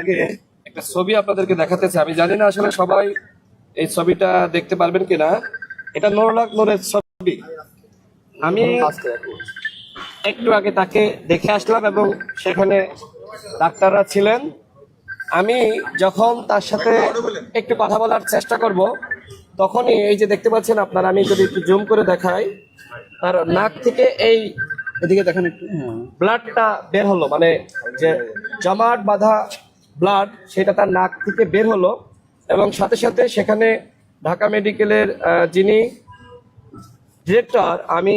আগে একটা ছবি আপনাদেরকে দেখাতে চাই। আমি জানি না আসলে সবাই এই ছবিটা দেখতে পারবেন কিনা। এটা নোরলাক নোরের ছবি। আমি একটু আগে তাকে দেখে আসলাম এবং সেখানে ডাক্তাররা ছিলেন। আমি যখন তার সাথে একটু কথা বলার চেষ্টা করব তখনই এই যে দেখতে পাচ্ছেন আপনারা আমি যদি একটু জুম করে দেখাই তার নাক থেকে এই এদিকে দেখেন একটু ব্লাডটা বের হলো। মানে যে জমাট বাঁধা ব্লাড সেটা তার নাক থেকে বের হলো এবং সাথে সাথে সেখানে ঢাকা মেডিকেলের যিনি ডিরেক্টর আমি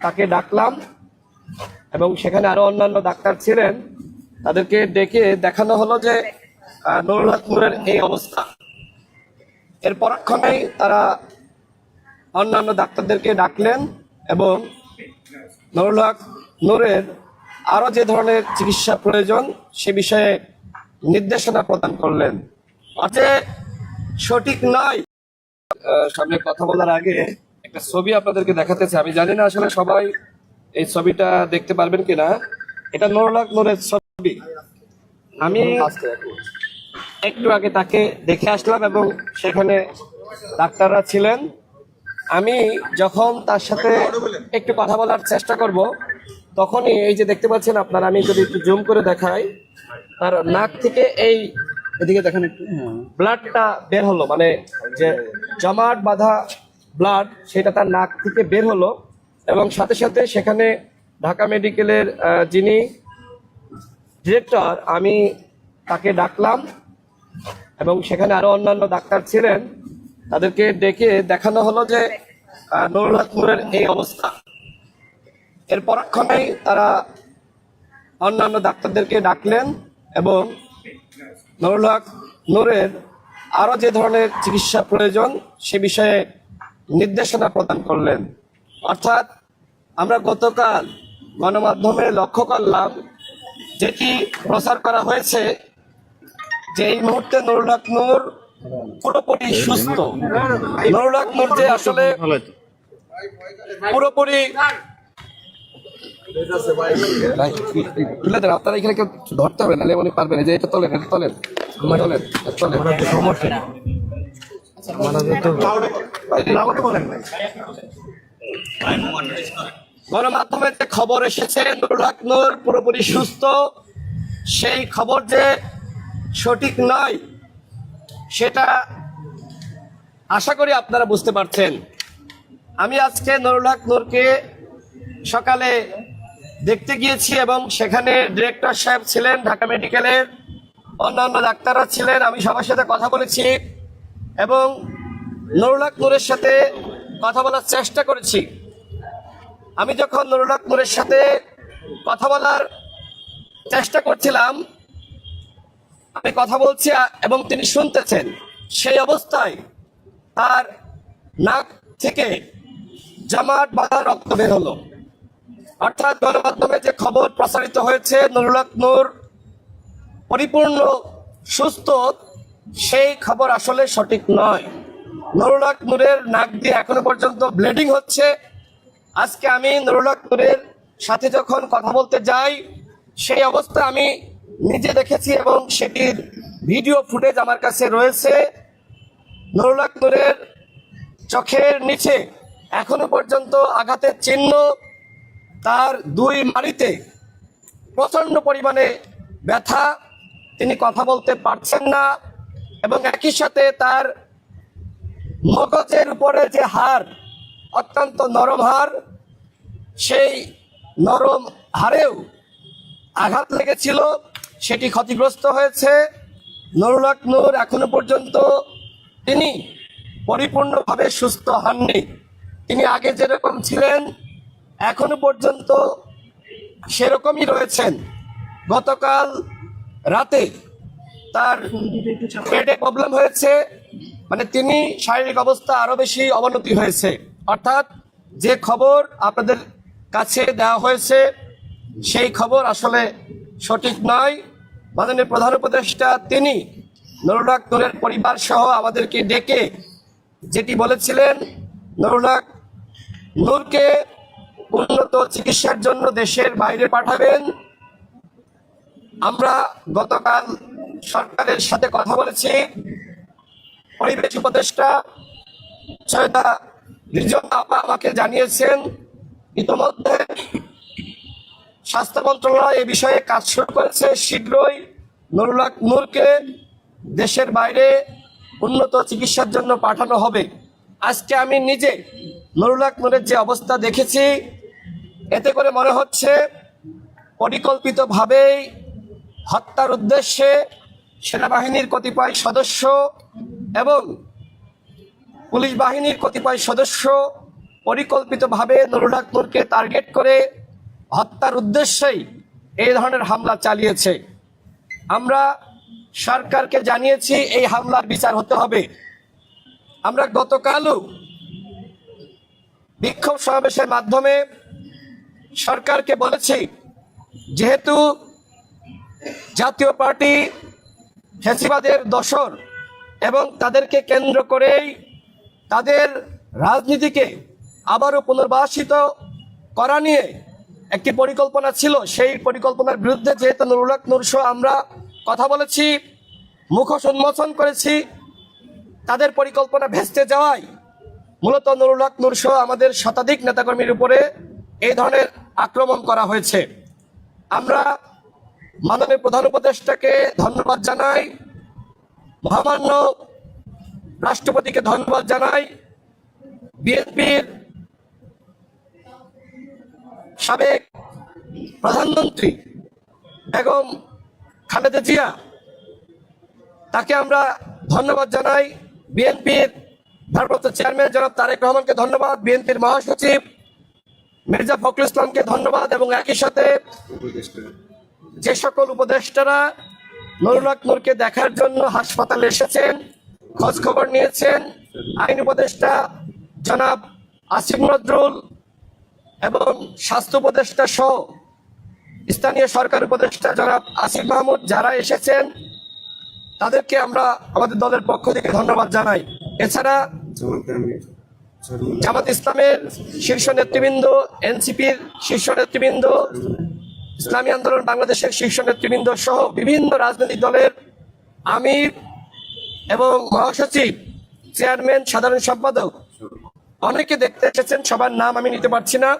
তাকে ডাকলাম এবং সেখানে আরও অন্যান্য ডাক্তার ছিলেন। তাদেরকে ডেকে দেখানো হলো যে নুরুল এই অবস্থা। এর পরক্ষণেই তারা অন্যান্য ডাক্তারদেরকে ডাকলেন এবং নুরুল হক নূরের আরও যে ধরনের চিকিৎসা প্রয়োজন সে বিষয়ে নির্দেশনা প্রদান করলেন। অতএব সঠিক নয়। সামনে কথা বলার আগে একটা ছবি আপনাদেরকে দেখাতে চাই। আমি জানি না আসলে সবাই এই ছবিটা দেখতে পারবেন কিনা। এটা নোরলাক নোরের ছবি। আমি একটু আগে তাকে দেখে আসলাম এবং সেখানে ডাক্তাররা ছিলেন। আমি যখন তার সাথে একটু কথা বলার চেষ্টা করব, তখনই এই যে দেখতে পাচ্ছেন আপনারা, আমি যদি একটু জুম করে দেখাই। তার নাক থেকে এই এদিকে দেখেন একটু। ব্লাডটা বের হলো মানে যে জমাট বাঁধা ব্লাড সেটা তার নাক থেকে বের হলো এবং সাথে সাথে সেখানে ঢাকা মেডিকেলের যিনি ডিরেক্টর আমি তাকে ডাকলাম এবং সেখানে আরও অন্যান্য ডাক্তার ছিলেন তাদেরকে ডেকে দেখানো হলো যে নুরুল এই অবস্থা। এর পরক্ষণেই তারা অন্যান্য ডাক্তারদেরকে ডাকলেন। এবং নুরুল হক নূরের আরও যে ধরনের চিকিৎসা প্রয়োজন সে বিষয়ে নির্দেশনা প্রদান করলেন। অর্থাৎ আমরা গতকাল গণমাধ্যমে লক্ষ্য করলাম যেটি প্রচার করা হয়েছে যে এই মুহূর্তে নুরুল হক নূর পুরোপুরি সুস্থ। নুরুল হক নূর যে আসলে পুরোপুরি তুলে দেন আপনারা এখানে কেউ ধরতে হবে নাহলে উনি পারবেন যে এটা তোলেন তোলেন তোলেন তোলেন। গণমাধ্যমে যে খবর এসেছে নুরুল হক নূর পুরোপুরি সুস্থ। সেই খবর যে সঠিক নয় সেটা আশা করি আপনারা বুঝতে পারছেন। আমি আজকে নুরুল হক নূরকে সকালে দেখতে গিয়েছি এবং সেখানে ডিরেক্টর সাহেব ছিলেন, ঢাকা মেডিকেলের অন্যান্য ডাক্তাররা ছিলেন, আমি সবার সাথে কথা বলেছি এবং নুরুল হক সাথে কথা বলার চেষ্টা করেছি। আমি যখন নুরুল হক সাথে কথা বলার চেষ্টা করছিলাম, আমি কথা বলছি এবং তিনি শুনতেছেন। সেই অবস্থায় তার নাক থেকে জামাট বাঁধা রক্ত বের হলো। অর্থাৎ গণমাধ্যমে যে খবর প্রচারিত হয়েছে, নুরুল হক নূর পরিপূর্ণ, সুস্থ, সেই খবর আসলে সঠিক নয়। নুরুল হক নূরের নাক দিয়ে এখনও পর্যন্ত ব্লিডিং হচ্ছে। আজকে আমি নুরুল হক নূরের সাথে যখন কথা বলতে যাই, সেই অবস্থা আমি নিজে দেখেছি এবং সেটির ভিডিও ফুটেজ আমার কাছে রয়েছে। নুরুল হক নূরের চোখের নিচে এখনও পর্যন্ত আঘাতের চিহ্ন তার দুই মাড়িতে প্রচণ্ড পরিমাণে ব্যথা। তিনি কথা বলতে পারছেন না এবং একই সাথে তার মগজের উপরে যে হার অত্যন্ত নরম হার সেই নরম হারেও আঘাত লেগেছিল। সেটি ক্ষতিগ্রস্ত হয়েছে। নুরুল নূর এখনও পর্যন্ত তিনি পরিপূর্ণভাবে সুস্থ হননি। তিনি আগে যেরকম ছিলেন এখনও পর্যন্ত সেরকমই রয়েছেন। গতকাল রাতে তার পেটে প্রবলেম হয়েছে মানে তিনি শারীরিক অবস্থা আরও বেশি অবনতি হয়েছে। অর্থাৎ যে খবর আপনাদের কাছে দেওয়া হয়েছে, সেই খবর আসলে সঠিক নয়। মাননীয় প্রধান উপদেষ্টা, তিনি নুরুল নূরের পরিবার সহ আমাদেরকে ডেকে যেটি বলেছিলেন নুরুল হক নূরকে উন্নত চিকিৎসার জন্য দেশের বাইরে পাঠাবেন। আমরা গতকাল সরকারের সাথে কথা বলেছি। পরিবেশ উপদেষ্টা সৈয়দা রিজন আপা আমাকে জানিয়েছেন, ইতোমধ্যে স্বাস্থ্য মন্ত্রণালয় এ বিষয়ে কাজ শুরু করেছে। শীঘ্রই নুরুল হক নূরকে দেশের বাইরে উন্নত চিকিৎসার জন্য পাঠানো হবে। আজকে আমি নিজে নুরুল হক নূরের যে অবস্থা দেখেছি এতে করে মনে হচ্ছে পরিকল্পিতভাবেই হত্যার উদ্দেশ্যে সেনাবাহিনীর কতিপয় সদস্য এবং পুলিশ বাহিনীর কতিপয় সদস্য পরিকল্পিতভাবে নুরুল টার্গেট করে হত্যার উদ্দেশ্যেই এই ধরনের হামলা চালিয়েছে। আমরা সরকারকে জানিয়েছি এই হামলার বিচার হতে হবে। আমরা গতকালও বিক্ষোভ সমাবেশের মাধ্যমে সরকারকে বলেছি, যেহেতু জাতীয় পার্টি ফ্যাসিবাদের দশর এবং তাদেরকে কেন্দ্র করেই তাদের রাজনীতিকে আবারও পুনর্বাসিত করা নিয়ে একটি পরিকল্পনা ছিল, সেই পরিকল্পনার বিরুদ্ধে যেহেতু নুরুল হক নূর সহ আমরা কথা বলেছি, মুখোশ উন্মোচন করেছি, তাদের পরিকল্পনা ভেস্তে যাওয়ায় মূলত নুরুল হক আমাদের শতাধিক নেতাকর্মীর উপরে এই ধরনের আক্রমণ করা হয়েছে। আমরা মাননীয় প্রধান উপদেষ্টাকে ধন্যবাদ জানাই, মহামান্য রাষ্ট্রপতিকে ধন্যবাদ জানাই, বিএনপির সাবেক প্রধানমন্ত্রী বেগম খালেদা জিয়া, তাকে আমরা ধন্যবাদ জানাই। বিএনপির ভারপ্রাপ্ত চেয়ারম্যান জনাব তারেক রহমানকে ধন্যবাদ। বিএনপির মহাসচিব মির্জা ফখরুল ইসলামকে ধন্যবাদ এবং একই সাথে যে সকল উপদেষ্টারা নুরুল নূরকে দেখার জন্য হাসপাতালে এসেছেন, খোঁজ খবর নিয়েছেন, আইন উপদেষ্টা জনাব আসিফ নজরুল এবং স্বাস্থ্য উপদেষ্টা সহ স্থানীয় সরকার উপদেষ্টা জনাব আসিফ মাহমুদ যারা এসেছেন, তাদেরকে আমরা আমাদের দলের পক্ষ থেকে ধন্যবাদ জানাই। এছাড়া জামাত ইসলামের শীর্ষ নেতৃবৃন্দ, এনসিপির শীর্ষ নেতৃবৃন্দ, ইসলামী আন্দোলন বাংলাদেশের শীর্ষ নেতৃবৃন্দ সহ বিভিন্ন রাজনৈতিক দলের আমির এবং মহাসচিব, চেয়ারম্যান, সাধারণ সম্পাদক। অনেকে দেখতে এসেছেন, সবার নাম আমি নিতে পারছি না।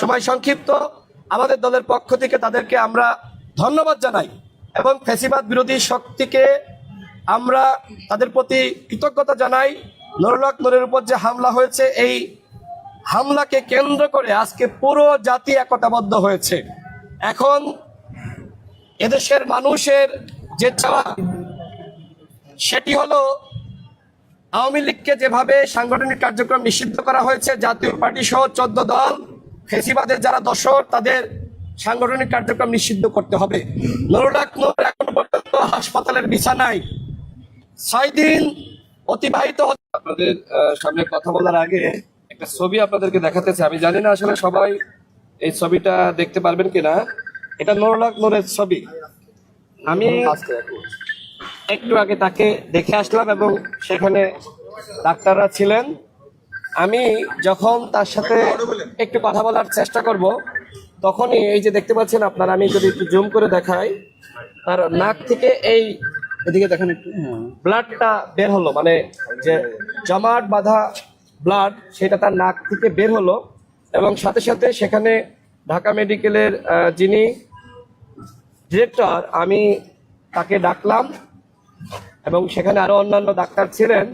সময় সংক্ষিপ্ত। আমাদের দলের পক্ষ থেকে তাদেরকে আমরা ধন্যবাদ জানাই এবং ফেসিবাদ বিরোধী শক্তিকে আমরা তাদের প্রতি কৃতজ্ঞতা জানাই। নুরুলক উপর যে হামলা হয়েছে, এই হামলাকে কেন্দ্র করে আজকে পুরো জাতি একতাবদ্ধ হয়েছে। এখন এদেশের মানুষের যে চাওয়া, সেটি হলো আওয়ামী লীগকে যেভাবে সাংগঠনিক কার্যক্রম নিষিদ্ধ করা হয়েছে, জাতীয় পার্টি সহ চোদ্দ দল, ফেসিবাদের যারা দশর তাদের সাংগঠনিক কার্যক্রম নিষিদ্ধ করতে হবে। নুরুল এখন পর্যন্ত হাসপাতালের বিছানায়। ছয় দিন অতিবাহিত আপনাদের সামনে কথা বলার আগে একটা ছবি আপনাদেরকে দেখাতেছে আমি জানি না আসলে সবাই এই ছবিটা দেখতে পারবেন কিনা। এটা নুরুল হক নূরের ছবি। আমি একটু আগে তাকে দেখে আসলাম এবং সেখানে ডাক্তাররা ছিলেন। আমি যখন তার সাথে একটু কথা বলার চেষ্টা করব, তখনই এই যে দেখতে পাচ্ছেন আপনারা, আমি যদি একটু জুম করে দেখাই, তার নাক থেকে এই এদিকে দেখেন একটু। ব্লাডটা বের হলো মানে যে জমাট বাঁধা ব্লাড সেটা তার নাক থেকে বের হলো এবং সাথে সাথে সেখানে ঢাকা মেডিকেলের যিনি ডিরেক্টর আমি তাকে ডাকলাম এবং সেখানে আরও অন্যান্য ডাক্তার ছিলেন,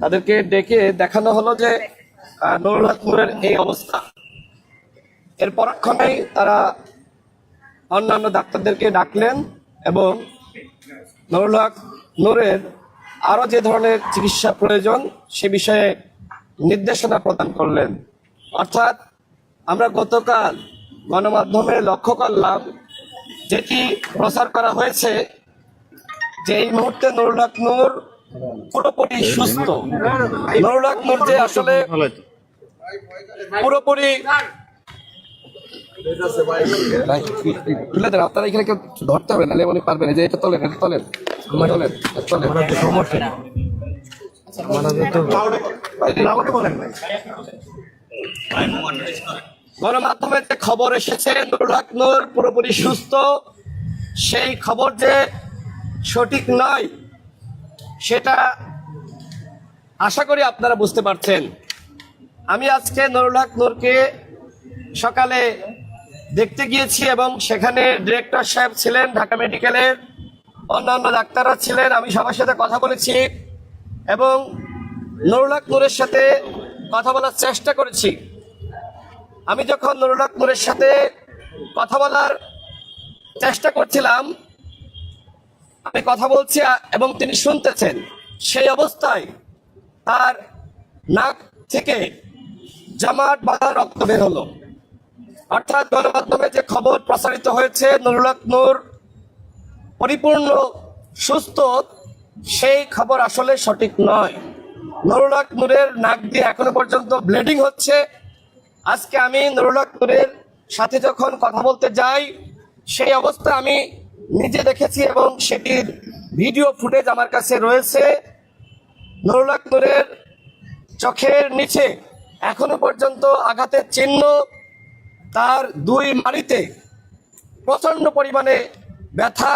তাদেরকে ডেকে দেখানো হলো যে নুরুল এই অবস্থা। এর পরক্ষণেই তারা অন্যান্য ডাক্তারদেরকে ডাকলেন এবং নুরুল হক নূরের আরও যে ধরনের চিকিৎসা প্রয়োজন সে বিষয়ে নির্দেশনা প্রদান করলেন। অর্থাৎ আমরা গতকাল গণমাধ্যমে লক্ষ্য করলাম, যেটি প্রচার করা হয়েছে যে এই মুহূর্তে নুরুল নূর পুরোপুরি সুস্থ। নুরুল হক নূর যে আসলে পুরোপুরি ভাই, তুলে দেন আপনারা এখানে কেউ ধরতে হবে নাহলে উনি পারবেন। যে এটা তোলেন এটা তোলেন তোলেন তোলেন ভাই, আমাকে গণমাধ্যমে যে খবর এসেছে নুরুল হক নূর পুরোপুরি সুস্থ। সেই খবর যে সঠিক নয় সেটা আশা করি আপনারা বুঝতে পারছেন। আমি আজকে নুরুল হক নূরকে সকালে দেখতে গিয়েছি এবং সেখানে ডিরেক্টর সাহেব ছিলেন, ঢাকা মেডিকেলের অন্যান্য ডাক্তাররা ছিলেন, আমি সবার সাথে কথা বলেছি এবং নুরুল হক নূরের সাথে কথা বলার চেষ্টা করেছি। আমি যখন নুরুল হক নূরের সাথে কথা বলার চেষ্টা করছিলাম, আমি কথা বলছি এবং তিনি শুনতেছেন। সেই অবস্থায় তার নাক থেকে জামাট বাঁধা রক্ত বের হলো। অর্থাৎ গণমাধ্যমে যে খবর প্রচারিত হয়েছে, নুরুল হক নূর পরিপূর্ণ, সুস্থ, সেই খবর আসলে সঠিক নয়। নুরুল হক নূরের নাক দিয়ে এখনও পর্যন্ত ব্লিডিং হচ্ছে। আজকে আমি নুরুল হক নূরের সাথে যখন কথা বলতে যাই, সেই অবস্থা আমি নিজে দেখেছি এবং সেটির ভিডিও ফুটেজ আমার কাছে রয়েছে। নুরুল হক নূরের চোখের নিচে এখনও পর্যন্ত আঘাতের চিহ্ন তার দুই মাড়িতে প্রচণ্ড পরিমাণে ব্যথা।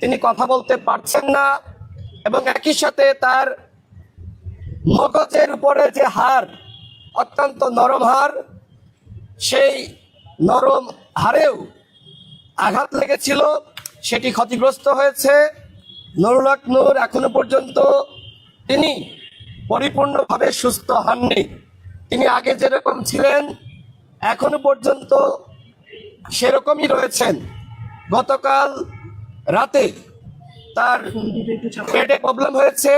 তিনি কথা বলতে পারছেন না এবং একই সাথে তার মগজের উপরে যে হার অত্যন্ত নরম হার সেই নরম হারেও আঘাত লেগেছিল। সেটি ক্ষতিগ্রস্ত হয়েছে। নুরুল হক নূর এখনও পর্যন্ত তিনি পরিপূর্ণভাবে সুস্থ হননি। তিনি আগে যেরকম ছিলেন এখনও পর্যন্ত সেরকমই রয়েছেন। গতকাল রাতে তার পেটে প্রবলেম হয়েছে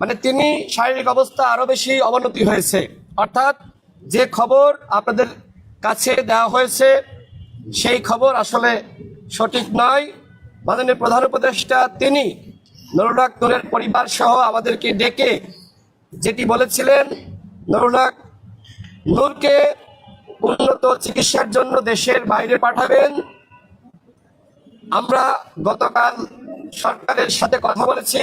মানে তিনি শারীরিক অবস্থা আরও বেশি অবনতি হয়েছে। অর্থাৎ যে খবর আপনাদের কাছে দেওয়া হয়েছে, সেই খবর আসলে সঠিক নয়। মাননীয় প্রধান উপদেষ্টা, তিনি নুরুল নূরের পরিবার সহ আমাদেরকে ডেকে যেটি বলেছিলেন নুরুল হক নূরকে উন্নত চিকিৎসার জন্য দেশের বাইরে পাঠাবেন। আমরা গতকাল সরকারের সাথে কথা বলেছি।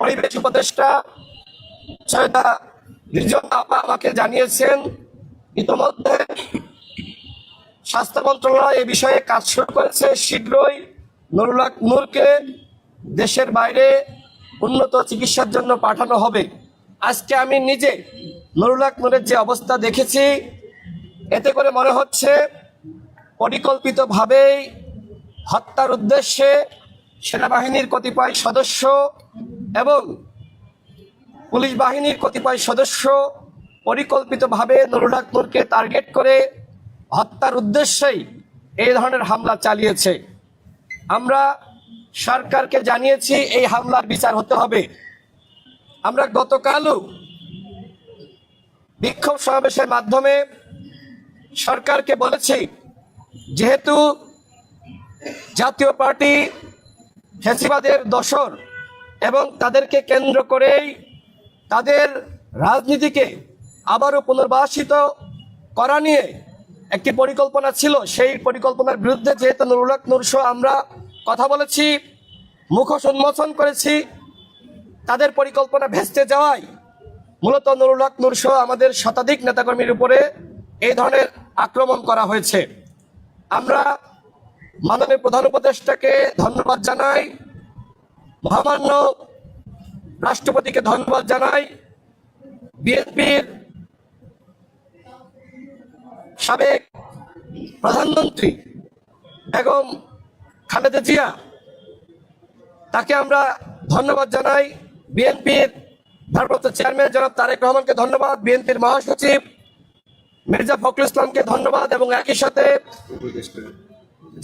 পরিবেশ উপদেষ্টা সৈয়দা রিজন আপা আমাকে জানিয়েছেন, ইতোমধ্যে স্বাস্থ্য মন্ত্রণালয় এ বিষয়ে কাজ শুরু করেছে। শীঘ্রই নুরুল হক নূরকে দেশের বাইরে উন্নত চিকিৎসার জন্য পাঠানো হবে। আজকে আমি নিজে নুরুল হক নূরের যে অবস্থা দেখেছি এতে করে মনে হচ্ছে পরিকল্পিতভাবেই হত্যার উদ্দেশ্যে সেনাবাহিনীর কতিপয় সদস্য এবং পুলিশ বাহিনীর কতিপয় সদস্য পরিকল্পিতভাবে নুরুল টার্গেট করে হত্যার উদ্দেশ্যেই এই ধরনের হামলা চালিয়েছে। আমরা সরকারকে জানিয়েছি এই হামলার বিচার হতে হবে। আমরা গতকালও বিক্ষোভ সমাবেশের মাধ্যমে সরকারকে বলেছি, যেহেতু জাতীয় পার্টি ফ্যাসিবাদের দশর এবং তাদেরকে কেন্দ্র করেই তাদের রাজনীতিকে আবারও পুনর্বাসিত করা নিয়ে একটি পরিকল্পনা ছিল, সেই পরিকল্পনার বিরুদ্ধে যেহেতু নুরুল হক নূর সহ আমরা কথা বলেছি, মুখোশ উন্মোচন করেছি, তাদের পরিকল্পনা ভেস্তে যাওয়ায় মূলত নুরুল হক আমাদের শতাধিক নেতাকর্মীর উপরে এই ধরনের আক্রমণ করা হয়েছে। আমরা মাননীয় প্রধান উপদেষ্টাকে ধন্যবাদ জানাই, মহামান্য রাষ্ট্রপতিকে ধন্যবাদ জানাই, বিএনপির সাবেক প্রধানমন্ত্রী বেগম খালেদা জিয়া, তাকে আমরা ধন্যবাদ জানাই। বিএনপির ভারপ্রাপ্ত চেয়ারম্যান জনাব তারেক রহমানকে ধন্যবাদ। বিএনপির মহাসচিব মির্জা ফখরুল ইসলামকে ধন্যবাদ এবং একই সাথে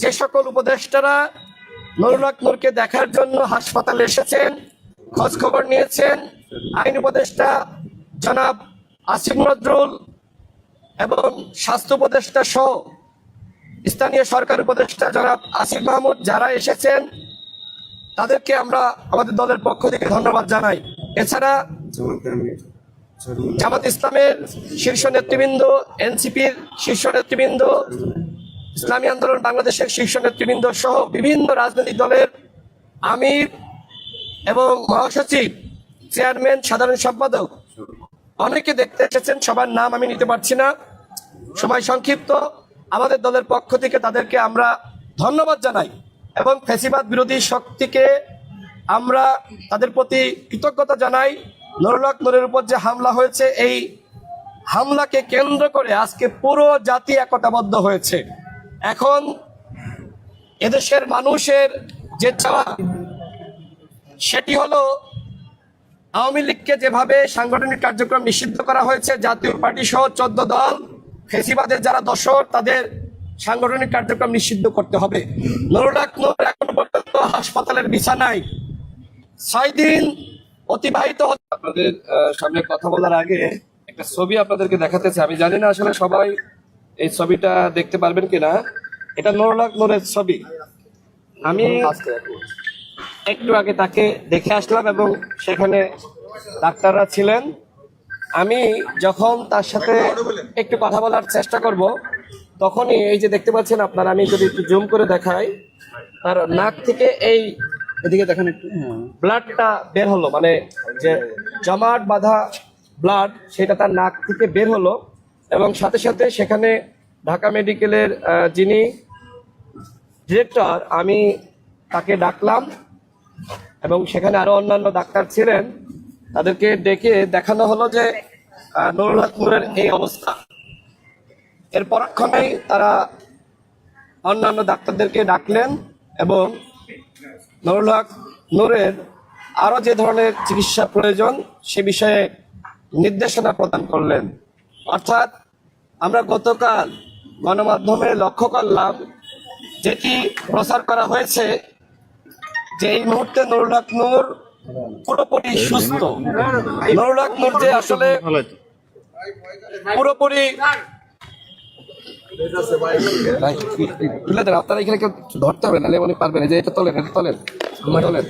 যে সকল উপদেষ্টারা হক নূরকে দেখার জন্য হাসপাতালে এসেছেন, খোঁজ খবর নিয়েছেন, আইন উপদেষ্টা জনাব আসিফ নজরুল এবং স্বাস্থ্য উপদেষ্টা সহ স্থানীয় সরকার উপদেষ্টা জনাব আসিফ মাহমুদ যারা এসেছেন, তাদেরকে আমরা আমাদের দলের পক্ষ থেকে ধন্যবাদ জানাই। এছাড়া জামাত ইসলামের শীর্ষ নেতৃবৃন্দ, এনসিপির শীর্ষ নেতৃবৃন্দ, ইসলামী আন্দোলন বাংলাদেশের শীর্ষ নেতৃবৃন্দ সহ বিভিন্ন রাজনৈতিক দলের আমির এবং মহাসচিব, চেয়ারম্যান, সাধারণ সম্পাদক অনেকে দেখতে এসেছেন, সবার নাম আমি নিতে পারছি না। সময় সংক্ষিপ্ত। আমাদের দলের পক্ষ থেকে তাদেরকে আমরা ধন্যবাদ জানাই এবং ফেসিবাদ বিরোধী শক্তিকে আমরা তাদের প্রতি কৃতজ্ঞতা জানাই। নুরুল হক উপর যে হামলা হয়েছে, এই হামলাকে কেন্দ্র করে আজকে পুরো জাতি একতাবদ্ধ হয়েছে এখন এদেশের মানুষের যে চাওয়া, সেটি হলো আওয়ামী লীগকে যেভাবে সাংগঠনিক কার্যক্রম নিষিদ্ধ করা হয়েছে, জাতীয় পার্টি সহ চোদ্দ দল, ফেসিবাদের যারা দশর তাদের সাংগঠনিক কার্যক্রম নিষিদ্ধ করতে হবে নুরুল হক এখন পর্যন্ত হাসপাতালের বিছানায় ছয় দিন অতিবাহিত। আপনাদের সামনে কথা বলার আগে একটা ছবি আপনাদেরকে দেখাতে আমি জানি না আসলে সবাই এই ছবিটা দেখতে পারবেন কিনা। এটা নুরুল হক নূরের ছবি। আমি একটু আগে তাকে দেখে আসলাম এবং সেখানে ডাক্তাররা ছিলেন। আমি যখন তার সাথে একটু কথা বলার চেষ্টা করব, তখনই এই যে দেখতে পাচ্ছেন আপনারা, আমি যদি একটু জুম করে দেখাই, তার নাক থেকে এই এদিকে দেখেন একটু। ব্লাডটা বের হলো মানে যে জমাট বাঁধা ব্লাড সেটা তার নাক থেকে বের হলো এবং সাথে সাথে সেখানে ঢাকা মেডিকেলের যিনি ডিরেক্টর আমি তাকে ডাকলাম এবং সেখানে আরও অন্যান্য ডাক্তার ছিলেন তাদেরকে ডেকে দেখানো হলো যে আহ, নুরুল হক নূরের এই অবস্থা। এর পরক্ষণেই তারা অন্যান্য ডাক্তারদেরকে ডাকলেন এবং নুরুল হক নূরের আরও যে ধরনের চিকিৎসা প্রয়োজন সে বিষয়ে নির্দেশনা প্রদান করলেন। অর্থাৎ আমরা গতকাল গণমাধ্যমে লক্ষ্য করলাম যেটি প্রচার করা হয়েছে যে এই মুহূর্তে নুরুল হক নূর পুরোপুরি সুস্থ। নুরুল হক নূর যে আসলে পুরোপুরি ভাই, তুলে দেন আপনারা এখানে কেউ ধরতে হবে নাহলে উনি পারবেন। যে এটা তোলেন এটা তোলেন। তোলেন তোলেন।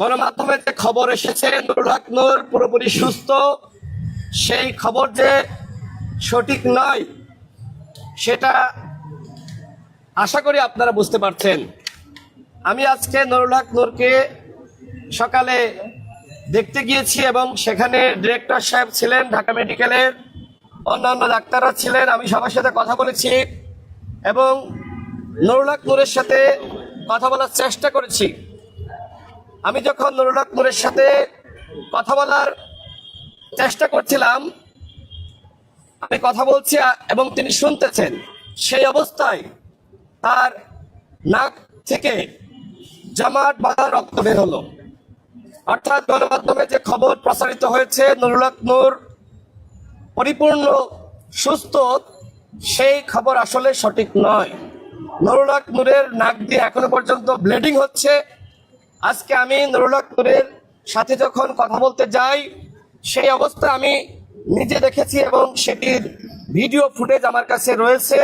গণমাধ্যমে যে খবর এসেছে নুরুল হক নূর পুরোপুরি সুস্থ। সেই খবর যে সঠিক নয় সেটা আশা করি আপনারা বুঝতে পারছেন। আমি আজকে নুরুল হক নূরকে সকালে দেখতে গিয়েছি এবং সেখানে ডিরেক্টর সাহেব ছিলেন, ঢাকা মেডিকেলের অন্যান্য ডাক্তাররা ছিলেন, আমি সবার সাথে কথা বলেছি এবং নুরুল হক নূরের সাথে কথা বলার চেষ্টা করেছি। আমি যখন নুরুল হক নূরের সাথে কথা বলার চেষ্টা করছিলাম, আমি কথা বলছি এবং তিনি শুনতেছেন, সেই অবস্থায় তার নাক থেকে জামাট বাঁধা রক্ত বের হলো। অর্থাৎ গণমাধ্যমে যে খবর প্রচারিত হয়েছে, নুরুল হক নূর পরিপূর্ণ, সুস্থ, সেই খবর আসলে সঠিক নয়। নুরুল হক নূরের নাক দিয়ে এখনও পর্যন্ত ব্লিডিং হচ্ছে। আজকে আমি নুরুল হক নূরের সাথে যখন কথা বলতে যাই, সেই অবস্থা আমি নিজে দেখেছি এবং সেটির ভিডিও ফুটেজ আমার কাছে রয়েছে।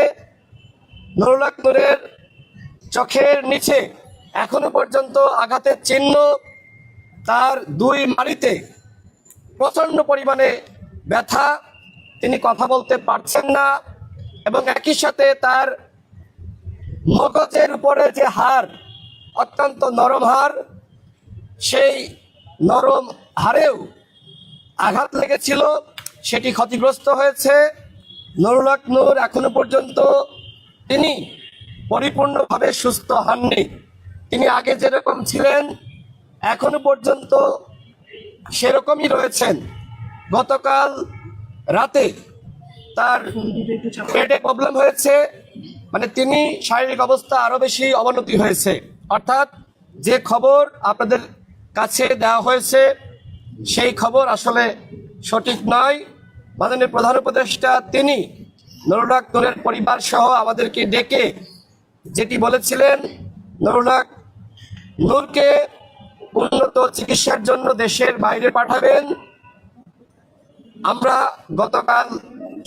নুরুল হক নূরের চোখের নিচে এখনও পর্যন্ত আঘাতের চিহ্ন তার দুই মাড়িতে প্রচণ্ড পরিমাণে ব্যথা। তিনি কথা বলতে পারছেন না এবং একই সাথে তার মগজের উপরে যে হার অত্যন্ত নরম হার সেই নরম হারেও আঘাত লেগেছিল, সেটি ক্ষতিগ্রস্ত হয়েছে। নুরুল নূর এখনও পর্যন্ত তিনি পরিপূর্ণভাবে সুস্থ হননি। তিনি আগে যেরকম ছিলেন এখনও পর্যন্ত সেরকমই রয়েছেন। গতকাল রাতে তার পেটে প্রবলেম হয়েছে মানে তিনি শারীরিক অবস্থা আরও বেশি অবনতি হয়েছে। অর্থাৎ যে খবর আপনাদের কাছে দেওয়া হয়েছে, সেই খবর আসলে সঠিক নয়। মাননীয় প্রধান উপদেষ্টা তিনি নুরুল হক পরিবার সহ আমাদেরকে ডেকে যেটি বলেছিলেন নুরুল হক নূরকে উন্নত চিকিৎসার জন্য দেশের বাইরে পাঠাবেন। আমরা গতকাল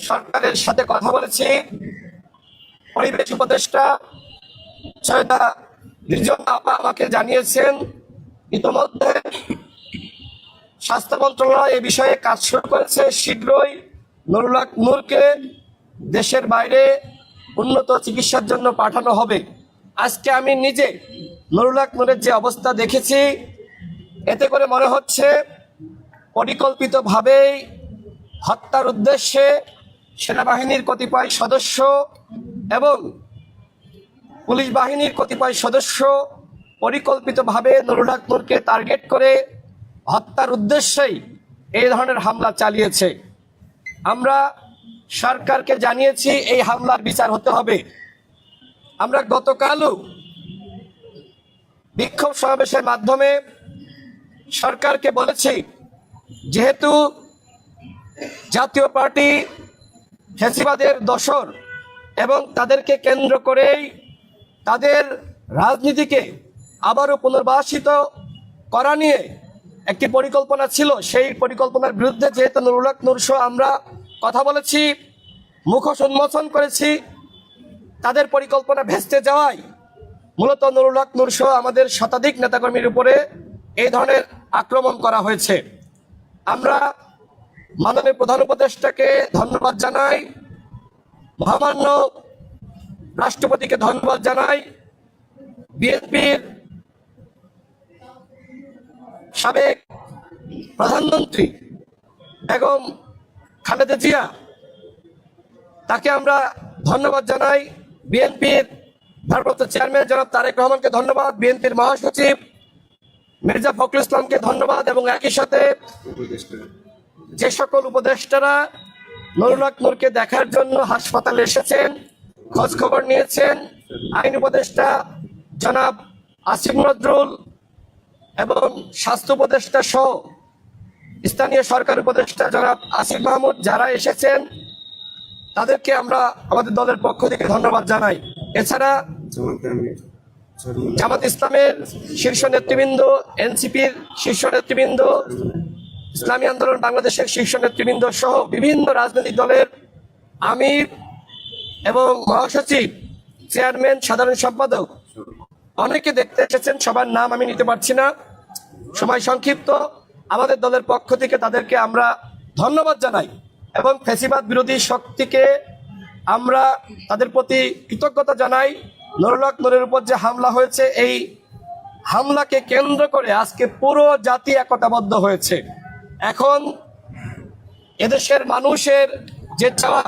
সরকারের সাথে কথা বলেছি। পরিবেশ উপদেষ্টা সৈয়দা রিজওয়ানা আপা আমাকে জানিয়েছেন, ইতোমধ্যে স্বাস্থ্য মন্ত্রণালয় এ বিষয়ে কাজ শুরু করেছে। শীঘ্রই নুরুল হক নূরকে দেশের বাইরে উন্নত চিকিৎসার জন্য পাঠানো হবে। আজকে আমি নিজে নুরুল হক নূরের যে অবস্থা দেখেছি এতে করে মনে হচ্ছে পরিকল্পিতভাবেই হত্যার উদ্দেশ্যে সেনাবাহিনীর কতিপয় সদস্য এবং পুলিশ বাহিনীর কতিপয় সদস্য পরিকল্পিতভাবে নুরুল টার্গেট করে হত্যার উদ্দেশ্যেই এই ধরনের হামলা চালিয়েছে। আমরা সরকারকে জানিয়েছি এই হামলার বিচার হতে হবে। আমরা গতকালও বিক্ষোভ সমাবেশের মাধ্যমে সরকারকে বলেছি, যেহেতু জাতীয় পার্টি ফ্যাসিবাদের দশর এবং তাদেরকে কেন্দ্র করেই তাদের রাজনীতিকে আবারও পুনর্বাসিত করা নিয়ে একটি পরিকল্পনা ছিল, সেই পরিকল্পনার বিরুদ্ধে যেহেতু নুরুল হক নূরসহ আমরা কথা বলেছি, মুখোশ উন্মোচন করেছি, তাদের পরিকল্পনা ভেস্তে যাওয়ায় মূলত নুরুল হক আমাদের শতাধিক নেতাকর্মীর উপরে এই ধরনের আক্রমণ করা হয়েছে। আমরা মাননীয় প্রধান উপদেষ্টাকে ধন্যবাদ জানাই, মহামান্য রাষ্ট্রপতিকে ধন্যবাদ জানাই, বিএনপির সাবেক প্রধানমন্ত্রী বেগম খালেদা জিয়া, তাকে আমরা ধন্যবাদ জানাই। বিএনপির ভারপ্রাপ্ত চেয়ারম্যান জনাব তারেক রহমানকে ধন্যবাদ। বিএনপির মহাসচিব মির্জা ফখরুল ইসলামকে ধন্যবাদ এবং একই সাথে যে সকল উপদেষ্টারা নুরুল দেখার জন্য হাসপাতালে এসেছেন, খোঁজ খবর নিয়েছেন, আইন উপদেষ্টা জনাব আসিফ নজরুল এবং স্বাস্থ্য উপদেষ্টা সহ স্থানীয় সরকার উপদেষ্টা জনাব আসিফ মাহমুদ যারা এসেছেন, তাদেরকে আমরা আমাদের দলের পক্ষ থেকে ধন্যবাদ জানাই। এছাড়া জামাত ইসলামের শীর্ষ নেতৃবৃন্দ, এনসিপির শীর্ষ নেতৃবৃন্দ, ইসলামী আন্দোলন বাংলাদেশের শীর্ষ নেতৃবৃন্দ সহ বিভিন্ন রাজনৈতিক দলের আমির এবং মহাসচিব, চেয়ারম্যান, সাধারণ সম্পাদক। অনেকে দেখতে এসেছেন, সবার নাম আমি নিতে পারছি না। সময় সংক্ষিপ্ত। আমাদের দলের পক্ষ থেকে তাদেরকে আমরা ধন্যবাদ জানাই এবং ফেসিবাদ বিরোধী শক্তিকে আমরা তাদের প্রতি কৃতজ্ঞতা জানাই। নুরুলক নুরের উপর যে হামলা হয়েছে, এই হামলাকে কেন্দ্র করে আজকে পুরো জাতি একতাবদ্ধ হয়েছে। এখন এদেশের মানুষের যে চাওয়া